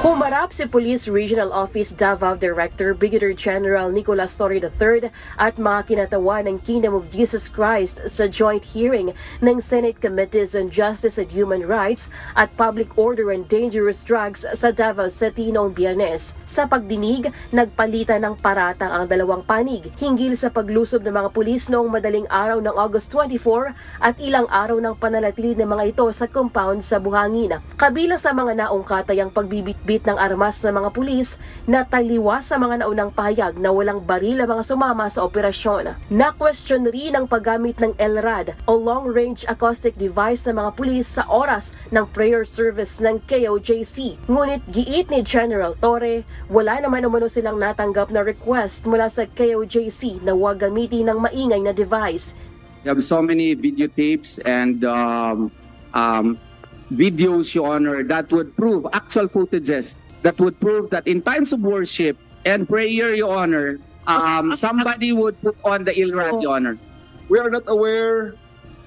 Humarap si Police Regional Office Davao Director Brigadier General Nicolas Torre III at mga kinatawa ng Kingdom of Jesus Christ sa joint hearing ng Senate Committees on Justice and Human Rights at Public Order and Dangerous Drugs sa Davao City noong biyernes. Sa pagdinig, nagpalitan ng parata ang dalawang panig hinggil sa paglusob ng mga pulis noong madaling araw ng August 24 at ilang araw ng pananatili ng mga ito sa compound sa Buhangin. Kabilang sa mga naungkatay ang pagbibitbit ng armas ng mga pulis na taliwas sa mga naunang pahayag na walang baril ang mga sumama sa operasyon. Na-question rin ang paggamit ng LRAD o Long Range Acoustic Device ng mga pulis sa oras ng prayer service ng KOJC. Ngunit giit ni General Torre, wala naman umano silang natanggap na request mula sa KOJC na huwag gamitin ng maingay na device. We have so many videotapes and um, um, videos, Your Honor, that would prove actual footages that would prove that in times of worship and prayer, Your Honor, um, somebody would put on the ILRAD, Your Honor. we are not aware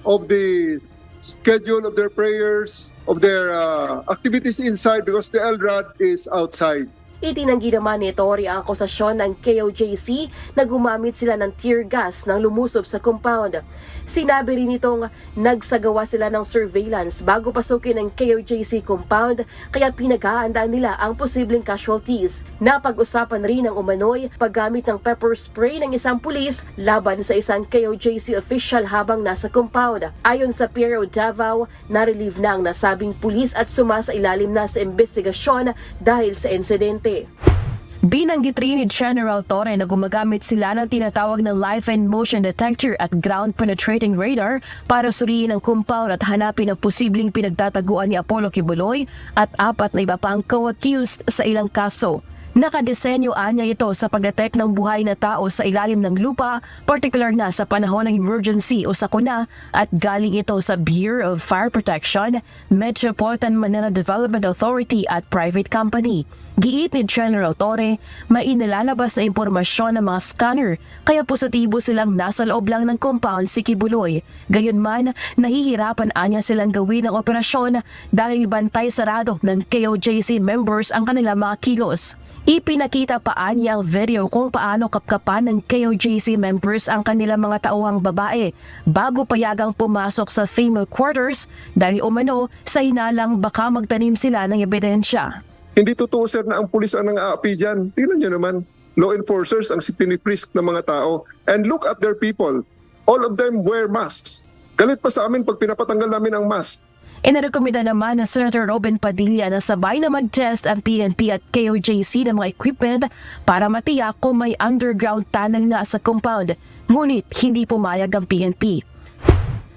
of the schedule of their prayers, of their uh, activities inside because the LRAD is outside. Itinanggi naman ni Tori ang akusasyon ng KOJC na gumamit sila ng tear gas nang lumusob sa compound. Sinabi rin itong nagsagawa sila ng surveillance bago pasukin ang KOJC compound kaya pinaghahandaan nila ang posibleng casualties. Napag-usapan rin ng umano'y paggamit ng pepper spray ng isang pulis laban sa isang KOJC official habang nasa compound. Ayon sa Piero Davao, na-relieve na ang nasabing pulis at sumasa ilalim na sa investigasyon dahil sa insidente. Binanggit rin ni General Torre na gumagamit sila ng tinatawag na live and motion detector at ground penetrating radar para suriin ang compound at hanapin ang posibleng pinagtataguan ni Apollo Kibuloy at apat na iba pang co-accused sa ilang kaso. Nakadesenyo anya ito sa pagdetect ng buhay na tao sa ilalim ng lupa, particular na sa panahon ng emergency o sakuna at galing ito sa Bureau of Fire Protection, Metropolitan Manila Development Authority at private company. Giit ni General Torre, may inilalabas na impormasyon ng mga scanner kaya positibo silang nasa loob lang ng compound si Kibuloy. Gayunman, nahihirapan anya silang gawin ang operasyon dahil bantay sarado ng KOJC members ang kanilang mga kilos. Ipinakita pa niya ang video kung paano kapkapan ng KOJC members ang kanilang mga tauhang babae bago payagang pumasok sa female quarters dahil umano sa hinalang baka magtanim sila ng ebidensya. Hindi totoo sir na ang pulis ang nang-aapi dyan. Tingnan nyo naman, law enforcers ang piniprisk ng mga tao. And look at their people. All of them wear masks. Galit pa sa amin pag pinapatanggal namin ang mask. Inarekomenda naman ng Senator Robin Padilla na sabay na mag-test ang PNP at KOJC ng mga equipment para matiyak kung may underground tunnel nga sa compound. Ngunit hindi pumayag ang PNP.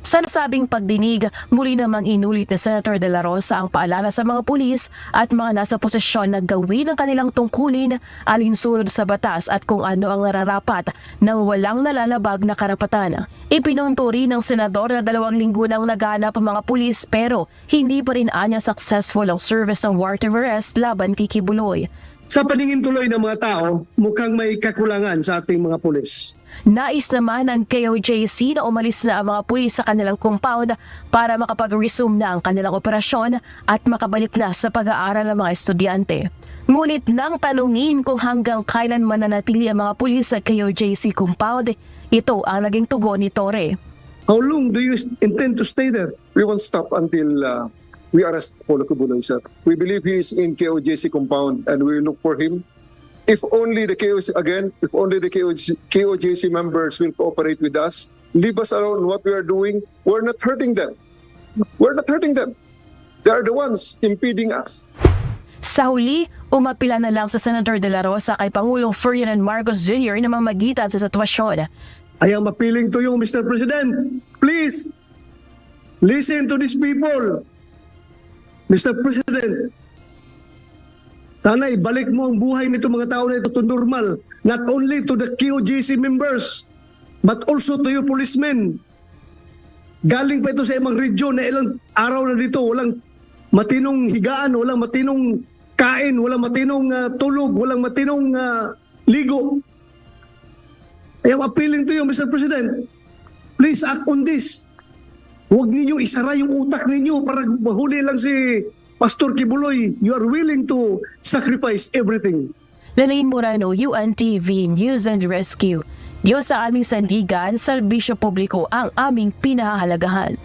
Sa nasabing pagdinig, muli namang inulit ni Senator De La Rosa ang paalala sa mga pulis at mga nasa posisyon na gawin ang kanilang tungkulin alinsunod sa batas at kung ano ang nararapat ng walang nalalabag na karapatan. Ipinunto ng senador na dalawang linggo nang naganap ang mga pulis pero hindi pa rin anya successful ang service ng warrant of laban kay Kibuloy. Sa paningin tuloy ng mga tao, mukhang may kakulangan sa ating mga pulis. Nais naman ng KOJC na umalis na ang mga pulis sa kanilang compound para makapag-resume na ang kanilang operasyon at makabalik na sa pag-aaral ng mga estudyante. Ngunit nang tanungin kung hanggang kailan mananatili ang mga pulis sa KOJC compound, ito ang naging tugon ni Torre. How long do you intend to stay there? We won't stop until uh, we arrest Polo Kubuloy, sir. We believe he is in KOJC compound and we look for him. If only the KOJC, again, if only the KOJC, KOJC members will cooperate with us, leave us alone what we are doing, we're not hurting them. We're not hurting them. They are the ones impeding us. Sa huli, umapila na lang sa Senator De La Rosa kay Pangulong Ferdinand Marcos Jr. na mamagitan sa sitwasyon. I am appealing to you, Mr. President. Please, listen to these people. Mr. President, sana ibalik mo ang buhay nito mga tao na ito to normal. Not only to the QGC members, but also to you policemen. Galing pa ito sa ibang region na ilang araw na dito, walang matinong higaan, walang matinong kain, walang matinong ah, tulog, walang matinong ah, ligo. I am appealing to you, Mr. President. Please act on this. Huwag ninyo isara yung utak ninyo para mahuli lang si Pastor Kibuloy, you are willing to sacrifice everything. Lalain Morano, UNTV News and Rescue. Diyos sa aming sandigan, serbisyo publiko ang aming pinahahalagahan.